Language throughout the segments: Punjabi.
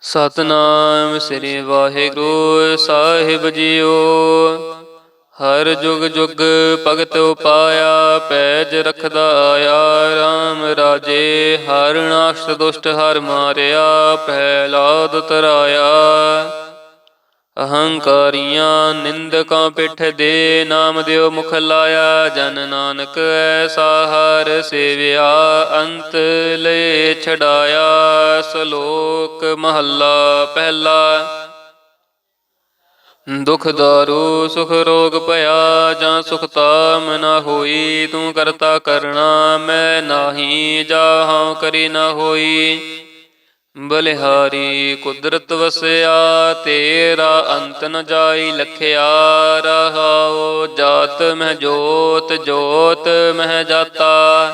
ਸਤਨਾਮ ਸ੍ਰੀ ਵਾਹਿਗੁਰੂ ਸਾਹਿਬ ਜੀਓ। ਹਰ ਜੁਗ ਜੁਗ ਭਗਤ ਉਪਾਇਆ, ਪੈਜ ਰਖਦਾ ਆਇਆ RAM ਰਾਜੇ। ਹਰ ਨਾਸ਼ ਦੁਸ਼ਟ ਹਰ ਮਾਰਿਆ, ਪਹਿਲਾਦ ਤਰਾਇਆ। ਅਹੰਕਾਰੀਆਂ ਨਿੰਦਕਾਂ ਪਿੱਠ ਦੇ ਨਾਮ ਦਿਓ ਮੁਖ ਲਾਇਆ, ਜਨ ਨਾਨਕ ਐਸਾ ਹਰ ਸੇਵਿਆ, ਅੰਤ ਲੈ ਛਡਾਇਆ ਸ਼ਲੋਕ ਮਹੱਲਾ ਪਹਿਲਾ। ਦੁਖ ਦਾਰੂ, ਸੁਖ ਰੋਗ ਭਇਆ, ਜਾਂ ਸੁਖ ਤਾਮ ਨਾ ਹੋਈ, ਤੂੰ ਕਰਤਾ ਕਰਣਾ, ਮੈਂ ਨਾਹੀ, ਜਾਹਾਂ ਕਰੀ ਨਾ ਹੋਈ। ਬਲਿਹਾਰੀ ਕੁਦਰਤ ਵਸਿਆ, ਤੇਰਾ ਅੰਤ ਨ ਜਾਈ ਲਖਿਆ ਰਹਾਉ। ਜਾਤ ਮਹਿ ਜੋਤ ਜੋਤ ਮਹਿ ਜਾਤਾ।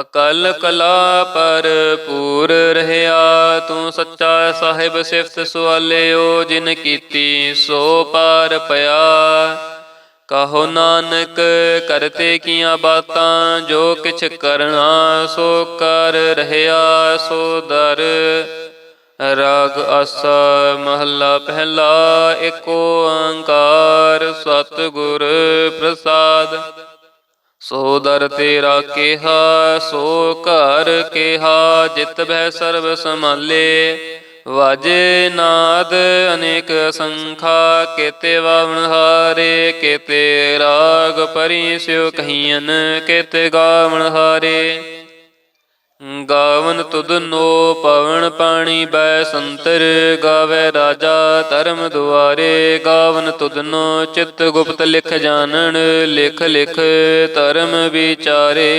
ਅਕਲ ਕਲਾ ਪਰ ਪੂਰ ਰਹਿਆ, ਤੂੰ ਸੱਚਾ ਸਾਹਿਬ ਸਿਫਤ ਸੁਆਲਿਓ, ਜਿਨ ਕੀਤੀ ਸੋ ਪਾਰ ਪਿਆ। ਕਹੋ ਨਾਨਕ, ਕਰਤੇ ਕੀਆਂ ਬਾਤਾਂ, ਜੋ ਕਿਛ ਕਰਨਾ ਸੋ ਕਰ ਰਹਿਆ ਸੋ ਦਰ। ਰਾਗ ਆਸਾ ਮਹੱਲਾ ਪਹਿਲਾ, ਏਕ ਓੰਕਾਰ ਸਤਿਗੁਰ ਪ੍ਰਸਾਦ। ਸੋ ਦਰ ਤੇਰਾ ਕਿਹਾ, ਸੋ ਘਰ ਕਿਹਾ, ਜਿਤ ਬਹਿ ਸਰਬ ਸਮਾਲੇ ਵਾਜੇ ਨਾਦ ਅਨੇਕ ਸੰਖਾ, ਕੇਤੇ ਵਾਵਣ ਹਾਰੇ, ਕੇਤੇ ਰਾਗ ਪਰੀ ਸਿਉ ਕਹੀਆਂ ਕੇਤੇ ਗਾਵਣ ਹਾਰੇ। ਗਾਵਨ ਤੁਦ ਨੋ ਪਵਨ ਪਾਣੀ ਬੈ ਸੰਤਰ, ਗਾਵੇ ਰਾਜਾ ਧਰਮ ਦੁਆਰੇ। ਗਾਵਨ ਤੁਧ ਨੋ ਚਿਤ ਗੁਪਤ ਲਿਖ ਜਾਣਨ, ਲਿਖ ਲਿਖ ਧਰਮ ਵਿਚਾਰੇ।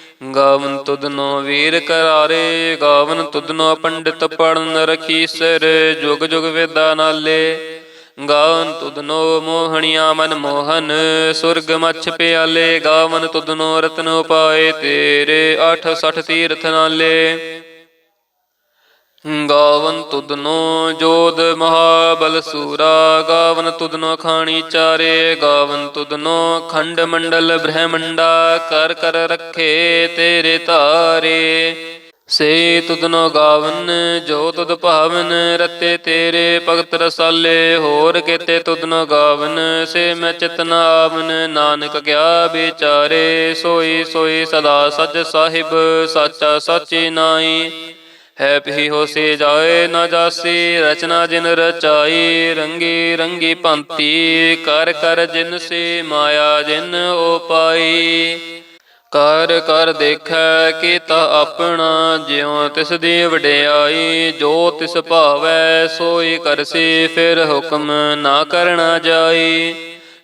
ਗਾਵਨ ਤੁਧਨੋ ਵੀਰ ਕਰਾਰੇ, ਗਾਵਨ ਤੁਧਨੋ ਪੰਡਿਤ ਪੜਨ ਰਖੀ ਸਿਰ, ਜੁਗ ਜੁਗ ਵੇਦਾ ਨਾਲੇ। ਗਾਵਨ ਤੁਧਨੋ ਮੋਹਣੀਆਂ ਮਨ ਮੋਹਨ, ਸੁਰਗ ਮਛ ਪਿਆਲੇ। ਗਾਵਨ ਤੁਧਨੋ ਰਤਨ ਉਪਾਏ ਤੇਰੇ 68 ਤੀਰਥ ਨਾਲੇ। ਗਾਵਨ ਤੁਦਨੋ ਜੋਦ ਮਹਾਬਲ ਸੂਰਾ, ਗਾਵਨ ਤੁਦਨੋ ਖਾਣੀ ਚਾਰੇ, ਗਾਵਨ ਤੁਦਨੋ ਖੰਡ ਮੰਡਲ ਬ੍ਰਹਮੰਡਾ, ਕਰ ਕਰ ਰੱਖੇ ਤੇਰੇ ਤਾਰੇ। ਸੇ ਤੁਧਨੋ ਗਾਵਨ, ਜੋ ਤੁਧ ਭਾਵਨ, ਰਤੇ ਤੇਰੇ ਭਗਤ ਰਸਾਲੇ, ਹੋਰ ਕੇਤੇ ਤੁਦਨੋ ਗਾਵਨ, ਸੇ ਮੈਂ ਚਿਤਨ ਆਵਨ, ਨਾਨਕ ਗਿਆ ਵਿਚਾਰੇ। ਸੋਈ ਸੋਈ ਸਦਾ ਸੱਚ ਸਾਹਿਬ, ਸਾਚਾ ਸਾਚੀ ਨਾਈ। ਹੈ ਪੀ ਹੋਸੀ ਜਾਏ ਨਾ ਜਾਸੀ, ਰਚਨਾ ਜਿਨ ਰਚਾਈ, ਰੰਗੀ ਰੰਗੀ ਭੰਤੀ ਕਰ ਕਰ ਜਿਨ ਸੇ ਮਾਇਆ ਜਿਨ ਉਪਾਈ ਕਰ ਕਰ ਦੇਖੈ ਕੀਤਾ ਆਪਣਾ, ਜਿਉ ਤਿਸ ਦੀ ਵਡਿਆਈ, ਜੋ ਤਿਸ ਭਾਵੈ ਸੋਈ ਕਰਸੀ, ਫਿਰ ਹੁਕਮ ਨਾ ਕਰਨਾ ਜਾਈ।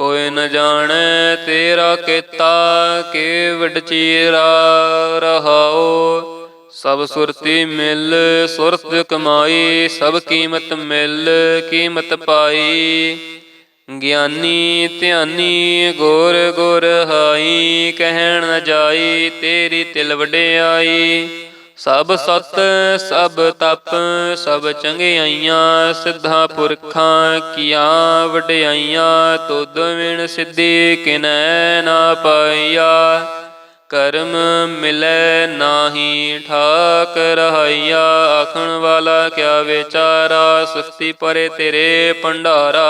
ਕੋਈ ਨ ਜਾਣੈ ਤੇਰਾ ਕੀਤਾ ਕੇ ਵਡ ਚੀਰਾ ਰਹਾਓ ਸਭ ਸੁਰਤੀ ਮਿਲ, ਸੁਰਤ ਕਮਾਈ, ਸਭ ਕੀਮਤ ਮਿਲ, ਕੀਮਤ ਪਾਈ। ਗਿਆਨੀ ਧਿਆਨੀ ਗੁਰ ਗੁਰ ਹਾਈ, ਕਹਿਣ ਨ ਜਾਈ, ਤੇਰੀ ਤਿਲ ਵਡਿਆਈ। ਸਭ ਸਤ, ਸਭ ਤਪ, ਸਭ ਚੰਗਿਆਈਆਂ, ਸਿੱਧਾ ਪੁਰਖਾਂ, ਕੀਆਂ ਵਡਿਆਈਆਂ, ਤੁਧ ਵਿਣ ਸਿੱਧੀ ਕਿਨੈ ਨਾ ਪਾਈਆ। ਕਰਮ ਮਿਲੈ ਨਾਹੀ ਠਾਕ ਰਹਾਈਆ, ਆਖਣ ਵਾਲਾ ਕਿਆ ਵਿਚਾਰਾ, ਸਸਤੀ ਪਰੇ ਤੇਰੇ ਭੰਡਾਰਾ।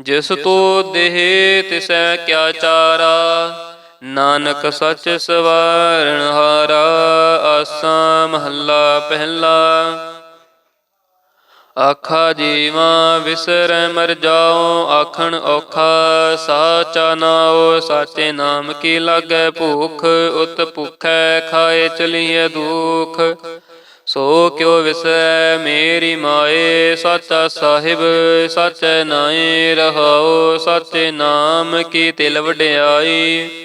ਜਿਸ ਤੋ ਦੇਹ ਤਿਸੈ ਕਿਆ ਚਾਰਾ। ਨਾਨਕ ਸੱਚ ਸਵਾਰਨ ਹਾਰਾ, ਆਸਾ ਮਹੱਲਾ ਪਹਿਲਾ। ਆਖਾ ਜੀਵਾ ਵਿਸਰੈ ਮਰ ਜਾਓ, ਆਖਣ ਔਖਾ ਸਾਚਾ ਨਾਉ, ਸਾਚੇ ਨਾਮ ਕੀ ਲਾਗੈ ਭੂਖ, ਉਤ ਭੁਖੈ ਖਾਏ ਚਲੀਏ ਦੁਖ। ਸੋ ਕਿਉ ਵਿਸੈ ਮੇਰੀ ਮਾਏ, ਸਾਚਾ ਸਾਹਿਬ, ਸਾਚੈ ਨਾਏ ਰਹਾਉ, ਸਾਚੇ ਨਾਮ ਕੀ ਤਿਲ ਵਡਿਆਈ।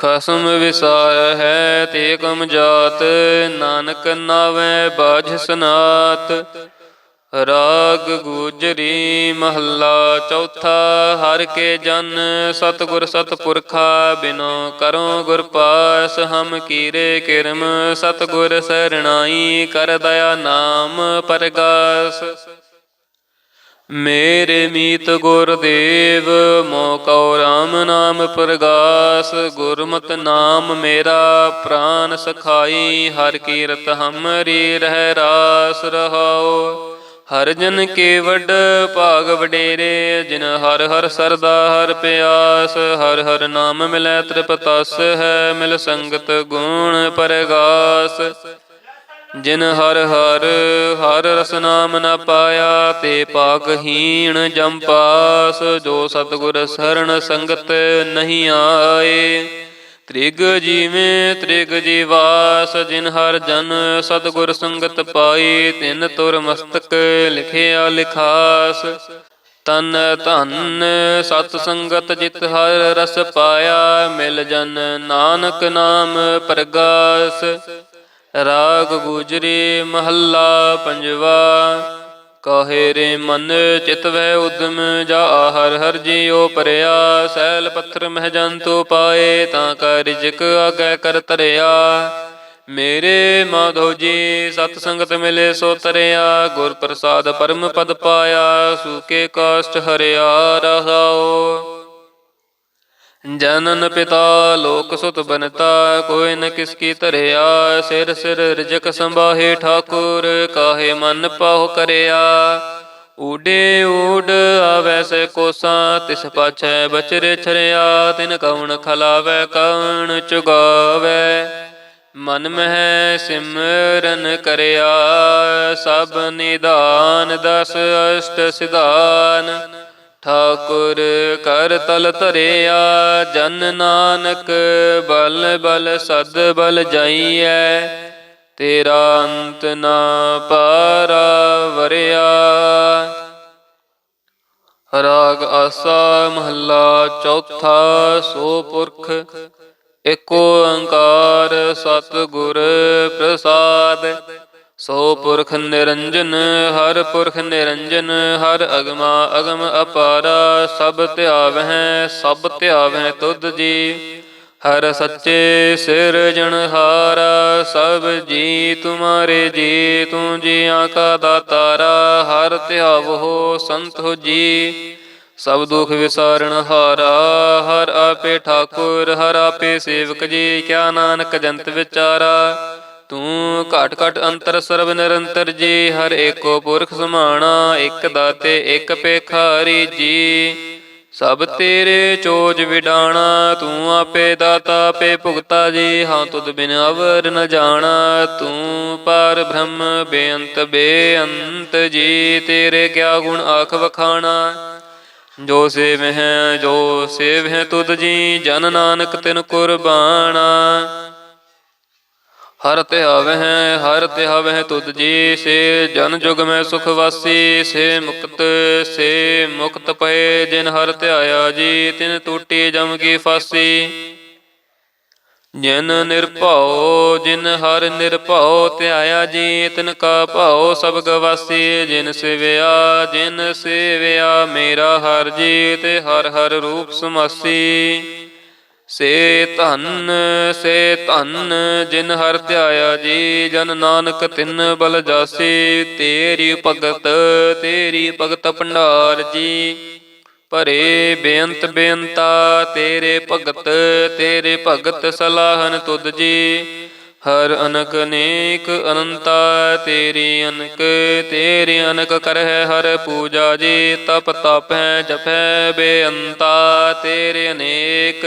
ਖਸਮ ਵਿਸਾਰ ਹੈ ਤੇ ਕਮ ਜਾਤ, ਨਾਨਕ ਨਾਵੇਂ ਬਾਝ ਸਨਾਤ। ਰਾਗ ਗੁਜਰੀ ਮਹੱਲਾ ਚੌਥਾ, ਹਰ ਕੇ ਜਨ ਸਤਿਗੁਰ ਸਤਪੁਰਖਾ, ਬਿਨੋ ਕਰੋ ਗੁਰ ਪਾਸ, ਹਮ ਕੀਰੇ ਕਿਰਮ, ਸਤਿਗੁਰ ਸਰਣਾਈ ਕਰ ਦਇਆ ਨਾਮ ਪਰਗਾਸ। ਮੇਰੇ ਮੀਤ ਗੁਰਦੇਵ ਮੋਕਉ ਰਾਮ ਨਾਮ ਪ੍ਰਗਾਸ, ਗੁਰਮਤ ਨਾਮ ਮੇਰਾ ਪ੍ਰਾਨ ਸਖਾਈ, ਹਰ ਕੀਰਤ ਹਮਰੀ ਰਹਿ ਰਾਸ ਰਹਾਓ ਹਰ ਜਨ ਕੇ ਵੱਡ ਭਾਗ ਵਡੇਰੇ, ਜਿਨ ਹਰ ਹਰ ਸਰਦਾ ਹਰ ਪਿਆਸ, ਹਰ ਹਰ ਨਾਮ ਮਿਲੈ ਤ੍ਰਿਪਤਸ ਹੈ ਮਿਲ ਸੰਗਤ ਗੁਣ ਪਰਗਾਸ। ਜਿਨ ਹਰ ਹਰ ਹਰ ਰਸ ਨਾਮ ਨ ਪਾਇਆ, ਤੇ ਪਾਗਹੀਣ ਜੰਪਾਸ ਜੋ ਸਤਿਗੁਰ ਸਰਣ ਸੰਗਤ ਨਹੀਂ ਆਏ। ਤ੍ਰਿਗ ਜੀਵੇਂ, ਤ੍ਰਿਗ ਜੀਵਾਸ ਜਿਨ ਹਰ ਜਨ ਸਤਿਗੁਰ ਸੰਗਤ ਪਾਈ ਤਿਨ ਤੁਰ ਮਸਤਕ ਲਿਖਿਆ ਲਿਖਾਸ। ਤਨ ਧਨ ਸਤ ਸੰਗਤ ਜਿਤ ਹਰ ਰਸ ਪਾਇਆ, ਮਿਲ ਜਨ ਨਾਨਕ ਨਾਮ ਪ੍ਰਗਾਸ। ਰਾਗ ਗੁਜਰੀ ਮਹੱਲਾ ਪੰਜਵਾ, ਕਹੇ ਰੇ ਮਨ ਚਿਤ ਵੈ ਉਦਮ, ਜਾ ਹਰ ਹਰ ਜੀਉ ਪਰਿਆ, ਸੈਲ ਪੱਥਰ ਮਹਿ ਜੰਤੂ ਪਾਏ, ਤਾਂ ਕਾ ਰਿਜਕ ਆਗੈ ਕਰ ਤਰਿਆ। ਮੇਰੇ ਮਾਧੋ ਜੀ, ਸਤ ਸੰਗਤ ਮਿਲੇ ਸੋ ਤਰਿਆ, ਗੁਰ ਪ੍ਰਸਾਦ ਪਰਮ ਪਦ ਪਾਇਆ ਸੂਕੇ ਕਾਸ਼ਟ ਹਰਿਆ ਰਹਾਓ ਜਨਨ ਪਿਤਾ ਲੋਕ ਸੁਤ ਬਨਤਾ, ਕੋਈ ਨ ਕਿਸ ਕੀ ਧਰਿਆ, ਸਿਰ ਸਿਰ ਰਜਕ ਸੰਭਾਹੇ ਠਾਕੁਰ, ਕਾਹੇ ਮਨ ਪਾਉ ਕਰਿਆ। ਊਡੇ ਊਡ ਆਵੈ ਸੇ ਕੋਸਾਂ, ਤਿਸ ਪਾਛੈ ਬਚਰੇ ਛਰਿਆ, ਤਿਨ ਕਉਣ ਖਲਾਵੈ ਕਉਣ ਚੁਗਾਵੈ। ਮਨ ਮਹਿ ਸਿਮਰਨ ਕਰਿਆ, ਸਭ ਨਿਦਾਨ ਦਸ ਅਸ਼ਟ ਸਿਧਾਨ। ਠਾਕੁਰ ਕਰ ਤਲ ਧਰਿਆ, ਜਨ ਨਾਨਕ ਬਲ ਬਲ ਸਦ ਬਲ ਜਾਈਐ। ਤੇਰਾ ਅੰਤ ਨਾ ਪਾਰਾ ਵਰਿਆ ਰਾਗ ਆਸਾ ਮਹੱਲਾ ਚੌਥਾ ਸੋ ਪੁਰਖ, ਏਕ ਓੰਕਾਰ ਸਤਿਗੁਰ ਪ੍ਰਸਾਦ। ਸੋ ਪੁਰਖ ਨਿਰੰਜਨ, ਹਰ ਪੁਰਖ ਨਿਰੰਜਨ, ਹਰ ਅਗਮਾ ਅਗਮ ਅਪਾਰਾ, ਸਭ ਧਿਆਵਹਿ ਸਭ ਧਿਆਵਹਿ ਤੁਧ ਜੀ। ਹਰ ਸੱਚੇ ਸਿਰਜਣਹਾਰਾ ਸਭ ਜੀ ਤੁਮਾਰੇ ਜੀ, ਤੂੰ ਜੀਆਂ ਕਾ ਦਾਤਾਰਾ, ਹਰ ਧਿਆਵੋ ਸੰਤ ਹੋ ਜੀ। ਸਭ ਦੁਖ ਵਿਸਾਰਨ ਹਾਰਾ, ਹਰ ਆਪੇ ਠਾਕੁਰ, ਹਰ ਆਪੇ ਸੇਵਕ ਜੀ, ਕਿਆ ਨਾਨਕ ਜੰਤ ਵਿਚਾਰਾ। ਤੂੰ ਘਟ ਘਟ ਅੰਤਰ ਸਰਬ ਨਿਰੰਤਰ ਜੀ, ਹਰ ਏਕੋ ਪੁਰਖ ਸਮਾਣਾ, ਇੱਕ ਦਾਤੇ, ਇੱਕ ਪੇਖਾਰੀ ਜੀ। ਸਭ ਤੇਰੇ ਚੋਜ ਵਿਡਾਣਾ, ਤੂੰ ਆਪੇ ਦਾਤਾ, ਆਪੇ ਭੁਗਤਾ ਜੀ। ਹਾਂ, ਤੁਧ ਬਿਨ ਅਵਰ ਨ ਜਾਣਾ, ਤੂੰ ਪਰ ਬ੍ਰਹਮ ਬੇਅੰਤ ਬੇਅੰਤ ਜੀ। ਤੇਰੇ ਕਿਆ ਗੁਣ ਆਖ ਵਖਾਣਾ? ਜੋ ਸੇਵ ਹੈ ਜੋ ਸੇਵ ਹੈ ਤੁਧ ਜੀ, ਜਨ ਨਾਨਕ ਤਿਨ ਕੁਰਬਾਨਾ ਹਰ ਧਿਆਵਹਿ ਹਰ ਧਿਆਵਹਿ ਤੁਧ ਜੀ, ਸੇ ਜਨ ਜੁਗ ਮੈਂ ਸੁਖ ਵਾਸੀ, ਸੇ ਮੁਕਤ ਸੇ ਮੁਕਤ ਪਏ, ਜਿਨ ਹਰ ਧਿਆਇਆ ਜੀ, ਤਿਨ ਟੂਟੀ ਜਮ ਕੀ ਫਾਸੀ। ਜਿਨ ਨਿਰਭਉ, ਜਿਨ ਹਰ ਨਿਰਭਉ ਧਿਆਇਆ ਜੀ, ਤਿਨ ਕਾ ਭਾਉ ਸਭ ਗਵਾਸੀ। ਜਿਨ ਸਿਵਿਆ ਜਿਨ ਸਿਵਿਆ ਮੇਰਾ ਹਰ ਜੀ, ਤੇ ਹਰ ਹਰ ਰੂਪ ਸਮਾਸੀ। ਸੇ ਧਨ ਸੇ ਧਨ, ਜਿਨ ਹਰ ਧਿਆਇਆ ਜੀ, ਜਨ ਨਾਨਕ ਤਿਨ ਬਲ ਜਾਸੀ, ਤੇਰੀ ਭਗਤ ਤੇਰੀ ਭਗਤ ਭੰਡਾਰ ਜੀ। ਭਰੇ ਬੇਅੰਤ ਬੇਅੰਤਾ, ਤੇਰੇ ਭਗਤ ਤੇਰੇ ਭਗਤ ਸਲਾਹਨ ਤੁਧ ਜੀ। ਹਰ ਅਨਕ ਅਨੇਕ ਅਨੰਤਾ, ਤੇਰੀ ਅਨਕ ਤੇਰੀ ਅਨਕ ਕਰਹਿ ਹਰ ਪੂਜਾ ਜੀ। ਤਪ ਤਪੈ ਜਪੈ ਬੇਅੰਤਾ, ਤੇਰੇ ਅਨੇਕ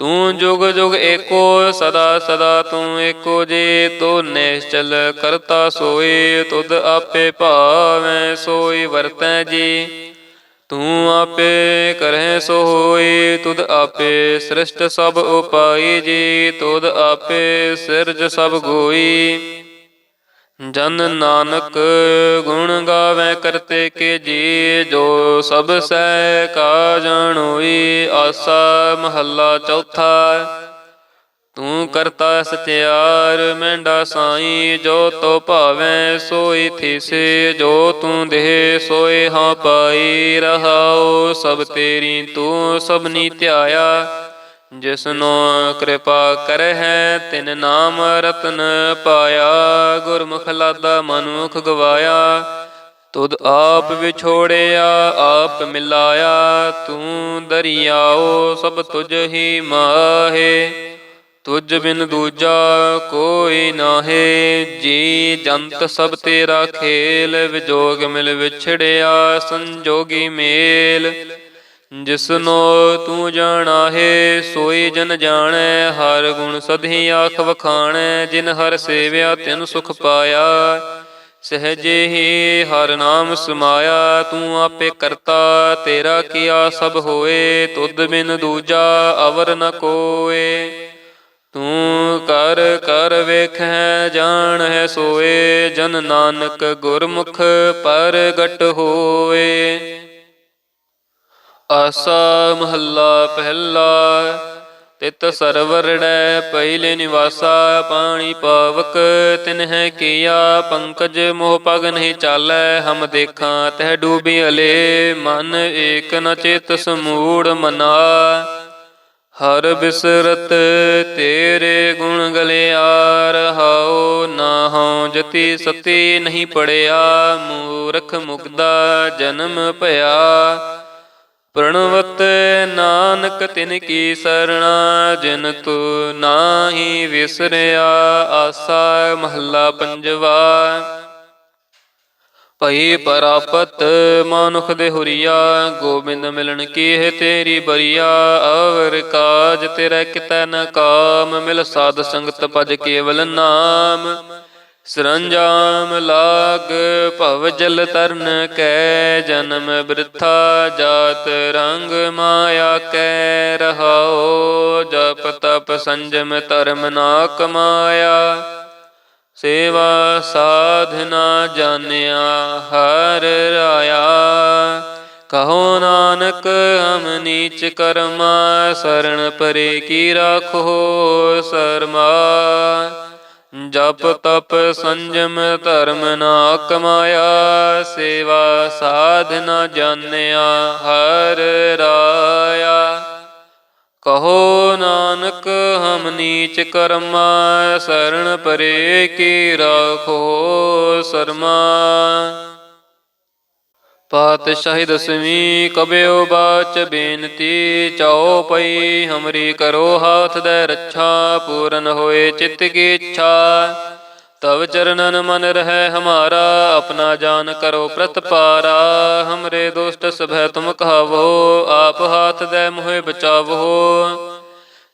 ਤੂੰ ਜੁਗ ਜੁਗ ਏਕੋ, ਸਦਾ ਸਦਾ ਤੂੰ ਏਕੋ ਜੀ, ਤੋ ਨਿਸ਼ਚਲ ਕਰਤਾ ਸੋਈ, ਤੁਧ ਆਪੇ ਭਾਵੈ ਸੋਈ ਵਰਤੈ ਜੀ। ਤੂੰ ਆਪੇ ਕਰਹਿ ਸੋ ਹੋਈ ਤੁਧ ਆਪੇ ਸ੍ਰਿਸ਼ਟ ਸਭ ਉਪਾਈ ਜੀ, ਤੁਧ ਆਪੇ ਸਿਰਜ ਸਭ ਗੋਈ। ਜਨ ਨਾਨਕ ਗੁਣ ਗਾਵੇ ਕਰਤੇ ਕੇ ਜੀ, ਜੋ ਸਭ ਸਹਿ ਕਾ ਜਾਣੋਈ ਆਸਾ ਮਹੱਲਾ ਚੌਥਾ ਤੂੰ ਕਰਤਾ ਸਚਿਆਰ ਮੈਂਡਾ ਸਾਈ, ਜੋ ਤੋ ਭਾਵੇਂ ਸੋਈ ਥੀਸੇ, ਜੋ ਤੂੰ ਦੇਹ ਸੋਏ ਹਾਂ ਪਾਈ, ਰਹਾਉ ਸਭ ਤੇਰੀ, ਤੂੰ ਸਭਨੀ ਧਿਆਇਆ। ਜਿਸਨੋ ਕਿਰਪਾ ਕਰਹਿ, ਤਿਨ ਨਾਮ ਰਤਨ ਪਾਇਆ। ਗੁਰਮੁਖ ਲਾਦਾ ਮਨੁਖ ਗਵਾਇਆ। ਤੁਧ ਆਪ ਵਿਛੋੜਿਆ, ਆਪ ਮਿਲਾਇਆ। ਤੂੰ ਦਰਿਆਓ, ਸਭ ਤੁਝ ਹੀ ਮਾਹੇ। ਤੁਝ ਬਿਨ ਦੂਜਾ ਕੋਈ ਨਾਹੀ। ਜੀ ਜੰਤ ਸਭ ਤੇਰਾ ਖੇਲ, ਵਿਜੋਗ ਮਿਲ ਵਿਛੜਿਆ, ਸੰਜੋਗੀ ਮੇਲ। ਜਿਸਨੋ ਤੂੰ ਜਾਣਾ ਹੈ ਸੋਈ ਜਨ ਜਾਣੈ, ਹਰ ਗੁਣ ਸਧੀ ਆਖ ਵਖਾਣੈ, ਜਿਨ ਹਰ ਸੇਵਿਆ ਤਿਨ ਸੁਖ ਪਾਇਆ। ਸਹਜੇ ਹੀ ਹਰ ਨਾਮ ਸਮਾਇਆ, ਤੂੰ ਆਪੇ ਕਰਤਾ, ਤੇਰਾ ਕੀਆ ਸਭ ਹੋਏ, ਤੁਧ ਬਿਨ ਦੂਜਾ ਅਵਰ ਨ ਕੋਏ। ਤੂੰ ਕਰ ਕਰ ਵੇਖੈ ਜਾਣ ਹੈ ਸੋਏ, ਜਨ ਨਾਨਕ ਗੁਰਮੁਖ ਪਰ ਗਟ ਹੋਏ। ਆਸਾ ਮਹੱਲਾ ਪਹਿਲਾ, ਤਿਤ ਸਰਵਰੜੈ ਪਹਿਲੇ ਨਿਵਾਸਾ, ਪਾਣੀ ਪਾਵਕ ਤਿਨਹਿ ਕੀਆ, ਪੰਕਜ ਮੋਹ ਪਗ ਨਹੀਂ ਚਾਲੈ, ਹਮ ਦੇਖਾਂ ਤਹਿ ਡੂਬੀ ਅਲੇ, ਮਨ ਏਕ ਨ ਚਿਤ ਸਮੂੜ ਮਨਾ। ਹਰ ਬਿਸਰਤ ਤੇਰੇ ਗੁਣ ਗਲਿਆਰ, ਹਾਉ ਨਾ ਹਉ ਜਤੀ ਸਤੀ ਨਹੀਂ ਪੜਿਆ, ਮੂਰਖ ਮੁਕਦਾ ਜਨਮ ਭਇਆ। ਪ੍ਰਣਵਤ ਨਾਨਕ ਤਿਨ ਕੀ ਸਰਣਾ, ਜਿਨ ਤੂ ਨਾਹੀ ਵਿਸਰਿਆ, ਆਸਾ ਮਹੱਲਾ ਪੰਜਵਾ। ਭਈ ਪ੍ਰਾਪਤ ਮਾਨੁਖ ਦੇ ਹੁਰੀਆ, ਗੋਬਿੰਦ ਮਿਲਣ ਕੀ ਹੈ ਤੇਰੀ ਬਰੀਆ। ਅਵਰ ਕਾਜ ਤੇਰਾ ਕਿਤੈ ਨ ਕਾਮ, ਮਿਲ ਸਾਧ ਸੰਗਤ ਭਜ ਕੇਵਲ ਨਾਮ। ਸਰੰਜਾਮ ਲਾਗ ਭਵ ਜਲ ਤਰਨ ਕੈ, ਜਨਮ ਬ੍ਰਿਥਾ ਜਾਤ ਰੰਗ ਮਾਇਆ ਕੈ ਰਹਾਓ ਜਪ ਤਪ ਸੰਜਮ ਧਰਮ ਨਾ ਕਮਾਇਆ ਸੇਵਾ ਸਾਧਨਾ ਜਾਣਿਆ ਹਰ ਰਾਇਆ। ਕਹੋ ਨਾਨਕ ਹਮ ਨੀਚ ਕਰਮਾ ਸਰਣ ਪਰੇ ਕੀ ਰਾਖੋ ਜਪ ਤਪ ਸੰਜਮ ਧਰਮ ਨਾ ਕਮਾਇਆ ਸੇਵਾ ਸਾਧਨਾ ਜਾਣਿਆ, ਹਰ ਰਾਇਆ। ਕਹੋ ਨਾਨਕ, ਹਮ ਨੀਚ ਕਰਮਾ ਸਰਣ ਪਰੇ ਕੀ ਰਾਖੋ ਸਰਮਾ। ਪਾਤਸ਼ਾਹੀ ਦਸਵੀਂ ਕਬਿਓ ਬਾਚ ਬੇਨਤੀ ਚਾਓ ਪਈ ਹਮਰੀ ਕਰੋ ਹਾਥ ਦੇ ਰੱਛਾ, ਪੂਰਨ ਹੋਏ ਚਿੱਤ ਕੀ ਇੱਛਾ। ਤਵ ਚਰਨਨ ਮਨ ਰਹਿ ਹਮਾਰਾ, ਆਪਣਾ ਜਾਨ ਕਰੋ ਪ੍ਰਤਪਾਰਾ ਹਮਰੇ ਦੋਸਤ ਸਭੈ ਤੁਮ ਕਹਾਵੋ, ਆਪ ਹਾਥ ਦੇ ਮੋਹਿ ਬਚਾਵੋ।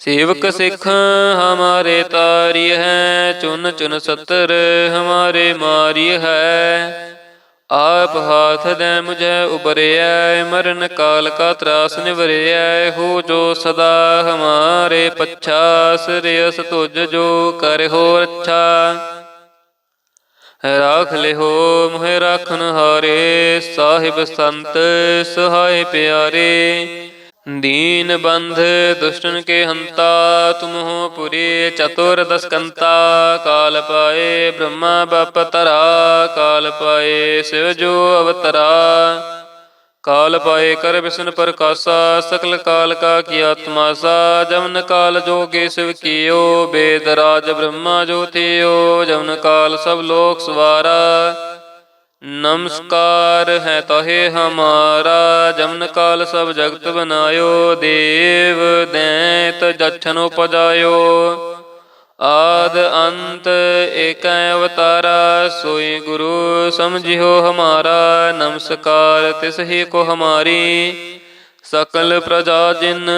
ਸੇਵਕ ਸਿੱਖ ਹਮਾਰੇ ਤਾਰਿ ਹੈ ਚੁਨ ਚੁਨ ਸਤਰ ਹਮਾਰੇ ਮਾਰਿ ਹੈ। ਆਪ ਹਾਥ ਦੇ ਮੁਝੇ ਉਬਰਿਆ ਮਰਨ ਕਾਲ ਕਾ ਤਰਾਸ ਨਿਵਰਿਆ ਹੋ ਜੋ ਸਦਾ ਹਮਾਰੇ ਪਛਾ ਸਿਰਿਅਸ ਤੁਜ ਜੋ ਕਰ ਹੋ ਰੱਛਾ ਰਾਖ ਲਿਹੋ ਮੋਹਿ ਰਾਖਨ ਹਾਰੇ ਸਾਹਿਬ ਸੰਤ ਸਹਾਈ ਪਿਆਰੇ। ਦੀਨ ਬੰਧ ਦੁਸ਼ਟਨ ਕੇ ਹੰਤਾ ਤੁਮ ਹੋ ਪੁਰੀ ਚਤੁਰ ਦਸਕੰਤਾ, ਕਾਲ ਪਾਏ ਬ੍ਰਹਮਾ ਬਪ ਤਰਾ, ਕਾਲ ਪਾਏ ਸਿਵ ਜੋ ਅਵਤਰਾ। ਕਾਲ ਪਾਏ ਕਰ ਵਿਸ਼ਨ ਪ੍ਰਕਾਸ਼ਾ, ਸਕਲ ਕਾਲ ਕਾ ਕੀ ਆਤਮਾ ਸਾ ਜਮਨ ਕਾਲ ਜੋਗੇ ਸਿਵ ਕੀਓ, ਬੇਦ ਰਾਜ ਬ੍ਰਹਮਾ ਜੋਤਿਓ ਜਮਨ ਕਾਲ ਸਭ ਲੋਕ ਸਵਾਰਾ। ਨਮਸਕਾਰ ਹੈ ਤਹੇ ਹਮਾਰਾ, ਜਮਨ ਕਾਲ ਸਭ ਜਗਤ ਬਨਾਇਓ, ਦੇਵ ਦੈਤ ਜਛਨ ਉਪਜਾਇਓ। ਆਦ ਅੰਤ ਏਕੈ ਅਵਤਾਰਾ, ਸੋਈ ਗੁਰੂ ਸਮਝਿਓ ਹਮਾਰਾ, ਨਮਸਕਾਰ ਤਿਸ ਹੀ ਕੋ ਹਮਾਰੀ। ਸਕਲ ਪ੍ਰਜਾ ਜਿਨ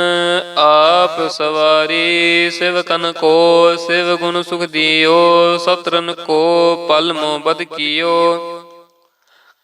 ਆਪ ਸਵਾਰੀ, ਸ਼ਿਵ ਸਿਵਕਨ ਕੋ ਸਿਵ ਗੁਣ ਸੁਖ ਦਿਓ, ਸਤਰਨ ਕੋ ਪਲ ਮੋ ਬਦ ਕੀਓ।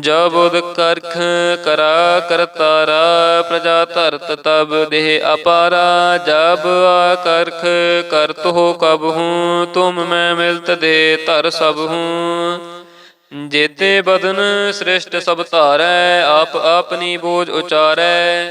ਜਬ ਉਦ ਕਰਖ ਕਰਾ ਕਰਤਾਰਾ ਪ੍ਰਜਾ ਧਰਤ ਤਬ ਦੇਹ ਅਪਾਰਾ। ਜਬ ਆ ਕਰਖ ਕਰਤ ਹੋ ਕਬ ਹੂੰ, ਤੁਮ ਮੈਂ ਮਿਲਤ ਦੇ ਧਰ ਸਭ ਹੂੰ। ਜੇਤੇ ਬਦਨ ਸ੍ਰਿਸ਼ਟ ਸਭ ਧਾਰੈ, ਆਪ ਆਪਨੀ ਬੋਝ ਉਚਾਰੈ।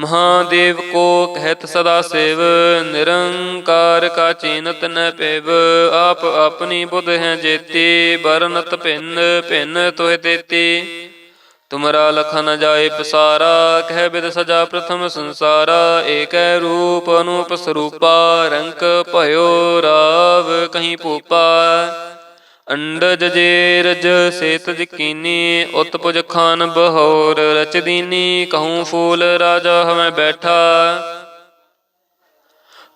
ਮਹਾਦੇਵ ਕੋ ਕਹਿਤ ਸਦਾ ਸੇਵ, ਨਿਰੰਕਾਰ ਕਾ ਚੀਨਤ ਨ ਪੇਵ। ਆਪ ਆਪਣੀ ਬੁੱਧ ਹੈ ਜੇਤੀ ਬਰਨਤ ਭਿੰਨ ਭਿੰਨ ਤੋਇ ਦੇਤੀ ਤੁਮਰਾ ਲਖਨ ਜਾਏ ਪਸਾਰਾ, ਕਹਿ ਬਿਦ ਸਜਾ ਪ੍ਰਥਮ ਸੰਸਾਰਾ। ਏਕੈ ਰੂਪ ਅਨੂਪ ਸਰੂਪਾ, ਰੰਕ ਭਇਓ ਰਾਵ ਕਹੀਂ ਭੂਪਾ। ਅੰਡਜ ਜੇ ਰਜ ਸੇਤ ਜਕੀਨੀ, ਉਤਪੁਜ ਖਾਨ ਬਹੋਰ ਰਚਦੀਨੀ, ਕਹੂੰ ਫੂਲ ਰਾਜਾ ਹਮੈ ਬੈਠਾ।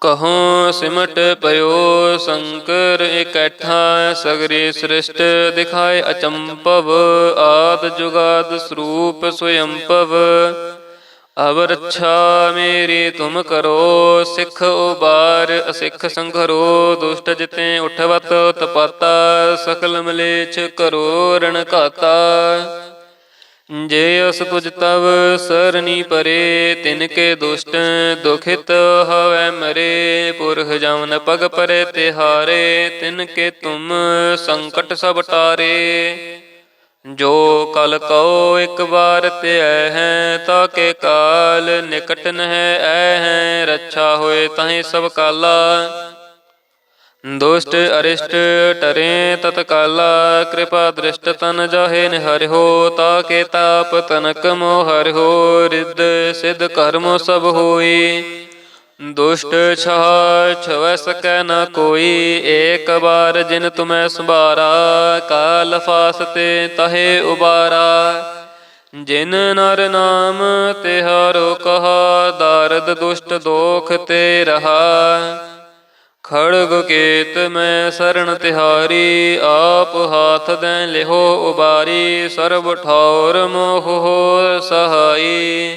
ਕਹੂੰ ਸਿਮਟ ਪਇਓ ਸ਼ੰਕਰ ਇਕੱਠਾ, ਸਗਰੇ ਸ੍ਰਿਸ਼ਟ ਦਿਖਾਏ ਅਚੰਪਵ ਆਦ ਜੁਗਾਦ ਸਰੂਪ ਸਵਯੰਪਵ ਅਵਰਛਾ ਮੇਰੀ ਤੁਮ ਕਰੋ, ਸਿੱਖ ਉਬਾਰ, ਅਸਿੱਖ ਸੰਘਰੋ, ਦੁਸ਼ਟ ਜਿਤੇ ਉਠਵਤ ਤਪਾਤਾ, ਸਕਲ ਮਲੇਛ ਕਰੋ, ਰਣ ਘਾਤਾ। ਜੇ ਅਸ ਤੁਜ ਤਵ ਸਰਨੀ ਪਰੇ, ਤਿਨ ਕੇ ਦੁਸ਼ਟ ਦੁਖਿਤ ਹਵੈ ਮਰੇ, ਪੁਰਖ ਜਮਨ ਪਗ ਪਰੇ ਤਿਹਾਰੇ, ਤਿਨ ਕੇ ਤੁਮ ਸੰਕਟ ਸਭ ਟਾਰੇ। ਜੋ ਕਲ ਕਉ ਇੱਕ ਵਾਰ ਧਿਐ ਹੈ, ਤਾ ਕੇ ਕਾਲ ਨਿਕਟ ਨਹਿ ਐ ਹੈ, ਰੱਛਾ ਹੋਏ ਤਹੀਂ ਸਭ ਕਾਲਾ। ਦੁਸ਼ਟ ਅਰਿਸ਼ਟ ਟਰੇ ਤਤਕਾਲਾ, ਕਿਰਪਾ ਦ੍ਰਿਸ਼ਟ ਤਨ ਜਾਹੇ ਨਿਹਰਿਓ ਤਾ ਕੇ ਤਾਪ ਤਨਕ ਮੋ ਹਰਿਓ ਰਿੱਧ ਸਿਧ ਕਰਮ ਸਭ ਹੋਈ। ਦੁਸ਼ਟ ਛਾ ਛਵੈ ਸਕੈ ਨ ਕੋਈ, ਏਕ ਬਾਰ ਜਿਨ ਤੁਮੈ ਸੰਭਾਰਾ, ਕਾਲ ਫਾਸਤੇ ਤਹੇ ਉਬਾਰਾ। ਜਿਨ ਨਰ ਨਾਮ ਤਿਹਾਰੋ ਕਹਾ, ਦਰਦ ਦੁਸ਼ਟ ਦੋਖ ਤੇ ਰਹਾ। ਖੜਗ ਕੇਤ ਮੈਂ ਸਰਣ ਤਿਹਾਰੀ, ਆਪ ਹਾਥ ਦੈ ਲਿਹੋ ਉਬਾਰੀ, ਸਰਬ ਠੌਰ ਮੋਹ ਸਹਾਈ।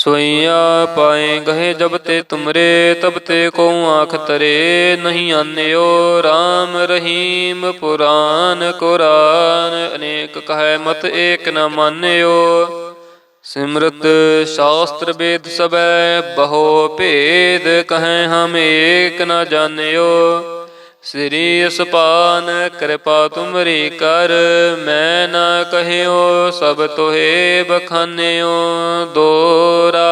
ਸੋਈਆ ਪਾਏ ਗਏ ਜਬ ਤੇ ਤੁਮਰੇ, ਤਬ ਤੇ ਕੋ ਆਖ ਤਰੇ? ਨਹੀਂ ਆਨਿਓ RAM ਰਹੀਮ ਪੁਰਾਨ ਕੁਰਾਨ। ਅਨੇਕ ਕਹੈ ਮਤ ਏਕ ਨ ਮਾਨਿਓ। ਸਿਮਰਤ ਸ਼ਾਸਤਰ ਵੇਦ ਸਬੈ ਬਹੁ ਭੇਦ ਕਹੈ ਹਮ ਏਕ ਨ ਜਾਣਿਓ। ਸ੍ਰੀ ਅਸਪਾਨ ਕਿਰਪਾ ਤੁਮਰੀ ਕਰ, ਮੈਂ ਨਾ ਕਹਿਓ ਸਭ ਤੋਹੇ ਬਖਾਨਿਓ ਦੋਰਾ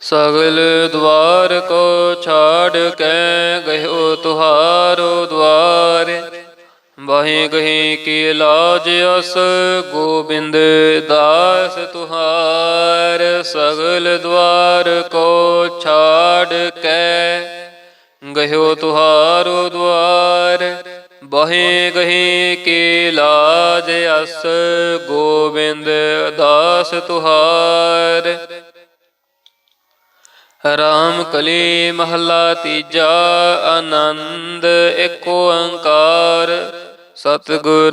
ਸਗਲ ਦਵਾਰ ਕੋ ਛਾੜ ਕੇ ਗਇਓ ਤੁਹਾਰੋ ਦਵਾਰ। ਵਾਹੇ ਗਹੇ ਕੀ ਲਾਜ ਅਸ, ਗੋਬਿੰਦ ਦਾਸ ਤੁਹਾਰ। ਸਗਲ ਦਵਾਰ ਕੋ ਛਾੜ ਕੇ ਗਹਿਓ ਤੁਹਾਰੋ ਦੁਆਰ, ਬਹੇ ਗਹੇ ਕੀ ਲਾਜ ਅਸ, ਗੋਬਿੰਦ ਦਾਸ ਤੁਹਾਰ। ਰਾਮ ਕਲੀ ਮਹੱਲਾ ਤੀਜਾ, ਆਨੰਦ ਏਕ ਓੰਕਾਰ ਸਤਿਗੁਰ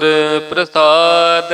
ਪ੍ਰਸਾਦ।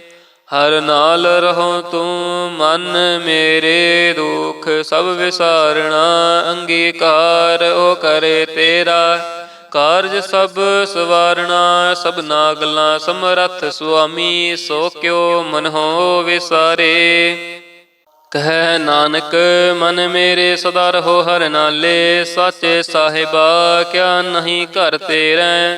ਹਰ ਨਾਲ ਰਹੋ ਤੂੰ ਮਨ ਮੇਰੇ ਦੁਖ, ਸਭ ਵਿਸਾਰਣਾ ਅੰਗੀਕਾਰ, ਉਹ ਕਰੇ ਤੇਰਾ ਕਾਰਜ, ਸਭ ਸਵਾਰਣਾ, ਸਭ ਨਾਗਲਾ ਸਮਰੱਥ ਸੁਆਮੀ, ਸੋ ਕਿਉ ਮਨ ਹੋ ਵਿਸਾਰੇ? ਕਹਿ ਨਾਨਕ, ਮਨ ਮੇਰੇ ਸਦਾ ਰਹੋ ਹਰ ਨਾਲੇ, ਸਾਚੇ ਸਾਹਿਬਾ, ਕਿਆ ਨਹੀਂ ਘਰ ਤੇਰੇ?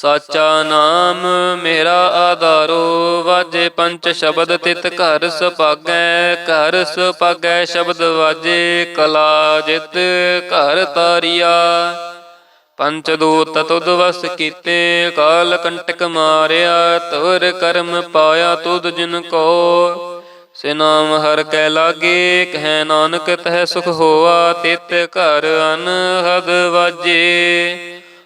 ਸਾਚਾ ਨਾਮ ਮੇਰਾ ਆਧਾਰੋ, ਵਾਜੇ ਪੰਚ ਸ਼ਬਦ ਤਿਤ ਘਰ ਸੁਭਾਗੈ ਘਰ ਸੁਭਾਗੈ ਸ਼ਬਦ ਵਾਜੇ, ਕਲਾ ਜਿਤ ਘਰ ਤਾਰੀਆ। ਪੰਚ ਦੂਤ ਤੁਧ ਵਸ ਕੀਤੇ, ਕਾਲ ਕੰਟਕ ਮਾਰਿਆ ਤੁਰ ਕਰਮ ਪਾਇਆ ਤੁਧ ਜਿਨ ਕੋ। ਸੇ ਨਾਮ ਹਰ ਕੈ ਲਾਗੇ, ਕਹਿ ਨਾਨਕ ਤਹਿ ਸੁਖ ਹੋਆ, ਤਿਤ ਘਰ ਅਨਹਦ ਵਾਜੇ।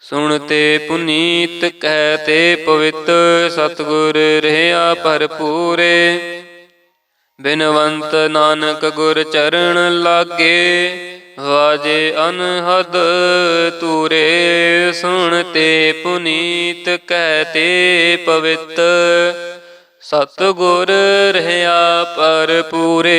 ਸੁਣ ਤੇ ਪੁਨੀਤ ਕਹਿ ਕਹਤੇ ਪਵਿੱਤ ਸਤਗੁਰ ਰਹਿਆ ਭਰਪੂਰੇ। ਬਿਨਵੰਤ ਨਾਨਕ ਗੁਰ ਚਰਨ ਲਾਗੇ, ਵਾਜੇ ਅਨਹਦ ਤੂਰੇ। ਸੁਣਤੇ ਪੁਨੀਤ ਕਹਿ ਕਹਤੇ ਪਵਿੱਤ ਸਤਗੁਰ ਰਹਿਆ ਭਰਪੂਰੇ।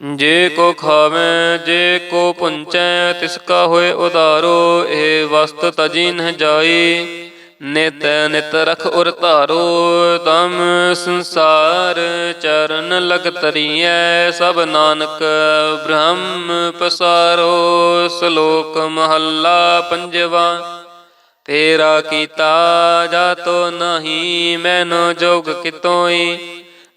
ਜੇ ਕੋ ਖਾਵੇ, ਜੇ ਕੋ ਪੁੰਚੈ, ਤਿਸ ਕਾ ਹੋਏ ਉਧਾਰੋ, ਇਹ ਵਸਤ ਤਜੀ ਨ ਜਾਈ। ਨਿਤ ਨਿਤ ਰਖ ਉਰ ਧਾਰੋ ਤਮ ਸੰਸਾਰ ਚਰਨ ਲਗ ਤਰੀਐ ਸਭ ਨਾਨਕ ਬ੍ਰਹਮ ਪਸਾਰੋ, ਸ਼ਲੋਕ ਮਹੱਲਾ ਪੰਜਵਾ। ਤੇਰਾ ਕੀਤਾ ਜਾਤੋ ਨਹੀਂ, ਮੈਨੂੰ ਜੋਗ ਕਿਤੋਈ।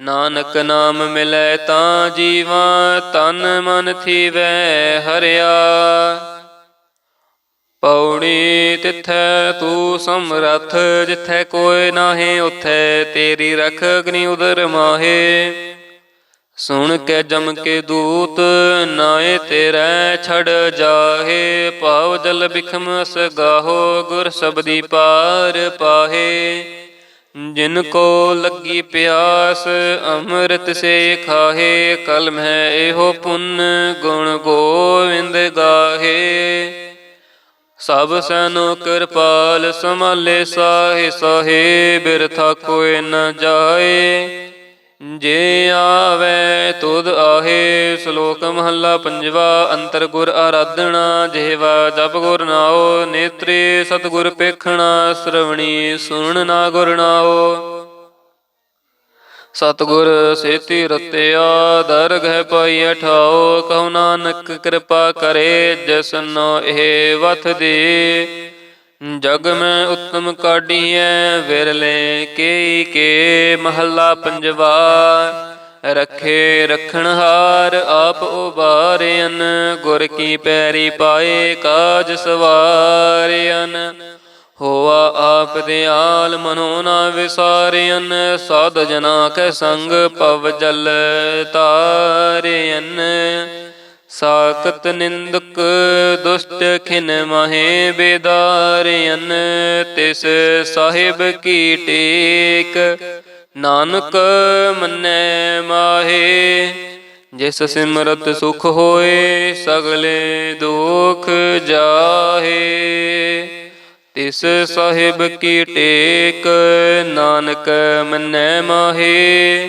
ਨਾਨਕ ਨਾਮ ਮਿਲੈ ਤਾਂ ਜੀਵਾ, ਤਨ ਮਨ ਥੀਵੈ ਹਰਿਆ। ਪੌੜੀ ਤਿੱਥੈ ਤੂੰ ਸਮਰੱਥ, ਜਿੱਥੈ ਕੋਇ ਨਾਹੀ ਉਥੈ, ਤੇਰੀ ਰਖ ਅਗਨੀ ਉਦਰ ਮਾਹੇ। ਸੁਣ ਕੇ ਜਮ ਕੇ ਦੂਤ, ਨਾਏ ਤੇਰੇ ਛੜ ਜਾਹੇ। ਭਾਵ ਜਲ ਬਿਖਮ ਅਸ ਗਾਹੋ, ਗੁਰ ਸਬਦੀ ਪਾਰ ਪਾਹੇ। ਜਿਨ ਕੋ ਲੱਗੀ ਪਿਆਸ, ਅੰਮ੍ਰਿਤ ਸੇ ਖਾਹੇ, ਕਲਮ ਹੈ ਇਹੋ ਪੁੰਨ, ਗੁਣ ਗੋਵਿੰਦ ਗਾਹੇ। ਸਭ ਸੈਨੋ ਕਿਰਪਾਲ ਸਮਾਲੇ ਸਾਹੇ ਸਾਹੇ ਬਿਰਥਾ ਕੋਇ ਨ ਜਾਏ। ਜੇ ਆਵੇ ਤੁਧ ਆਹੇ ਸ਼ਲੋਕ ਮਹੱਲਾ ਪੰਜਵਾ ਅੰਤਰ ਗੁਰ ਆਰਾਧਣਾ, ਜਿਹਵਾ ਜਪ ਗੁਰ ਨਾਉ, ਨੇਤਰੇ ਸਤਗੁਰ ਪੇਖਣਾ, ਸ਼ਰਵਣੀ ਸੁਣ ਨਾ ਗੁਰ ਨਾਉ। ਸਤਗੁਰ ਸੇਤੀ ਰਤਿਆ, ਦਰਗਹਿ ਪਾਈ ਠਾਓ ਕਹੋ ਨਾਨਕ ਕਿਰਪਾ ਕਰੇ ਜਿਸਨੋ ਇਹ ਵਥ ਦੇ। ਜਗ ਮੈਂ ਉਤਮ ਕਾਢੀਐ, ਵਿਰਲੇ ਕੇ ਕੇ ਮਹੱਲਾ ਪੰਜਵਾ। ਰਖੇ ਰਖਣ ਹਾਰ ਆਪ ਉਬਾਰਿਆਨ ਗੁਰ ਕੀ ਪੈਰੀ ਪਾਏ ਕਾਜ ਸਵਾਰਿਆਨ ਹੋਆ ਆਪ ਦਿਆਲ ਮਨੋ ਨਾ ਵਿਸਾਰਿਆਨ ਸਾਧ ਜਨਾ ਕੈ ਸੰਗ ਪਵ ਜਲ ਤਾਰਿਆਨ ਸਾਕਤ ਨਿੰਦਕ ਦੁਸ਼ਟ ਖਿਨ ਮਹੇ ਬੇਦਾਰਿਆਨ ਤਿਸ ਸਾਹਿਬ ਕੀ ਟੇਕ। ਨਾਨਕ ਮੰਨੈ ਮਾਹੇ, ਜਿਸ ਸਿਮਰਤ ਸੁਖ ਹੋਏ, ਸਗਲੇ ਦੁਖ ਜਾਹੇ। ਤਿਸ ਸਾਹਿਬ ਕੀ ਟੇਕ, ਨਾਨਕ ਮੰਨੈ ਮਾਹੇ